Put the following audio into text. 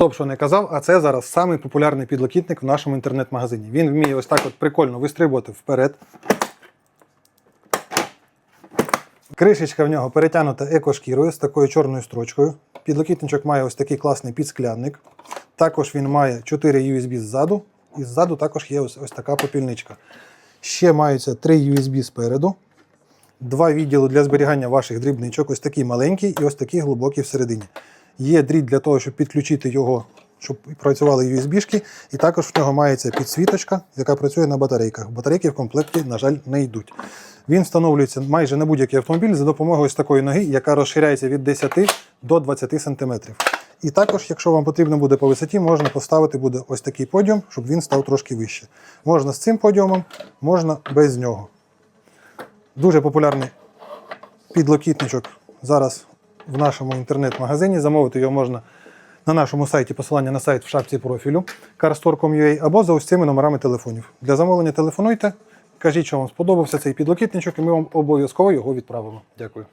Хто б що не казав, а це зараз самий популярний підлокітник в нашому інтернет-магазині. Він вміє ось так от прикольно вистрибувати вперед. Кришечка в нього перетягнута екошкірою з такою чорною строчкою. Підлокітничок має ось такий класний підсклянник. Також він має 4 USB ззаду, і ззаду також є ось, ось така попільничка. Ще маються 3 USB спереду, два відділи для зберігання ваших дрібничок, ось такий маленький і ось такий глибокий всередині. Є дріт для того, щоб підключити його, щоб працювали USB-шки, і також в нього мається підсвіточка, яка працює на батарейках. Батарейки в комплекті, на жаль, не йдуть. Він встановлюється майже на будь-який автомобіль за допомогою ось такої ноги, яка розширяється від 10 до 20 см. І також, якщо вам потрібно буде по висоті, можна поставити буде ось такий подіум, щоб він став трошки вище. Можна з цим подіумом, можна без нього. Дуже популярний підлокітничок зараз в нашому інтернет-магазині. Замовити його можна на нашому сайті, посилання на сайт в шапці профілю carstore.com.ua або за ось цими номерами телефонів. Для замовлення телефонуйте, кажіть, що вам сподобався цей підлокітничок, і ми вам обов'язково його відправимо. Дякую.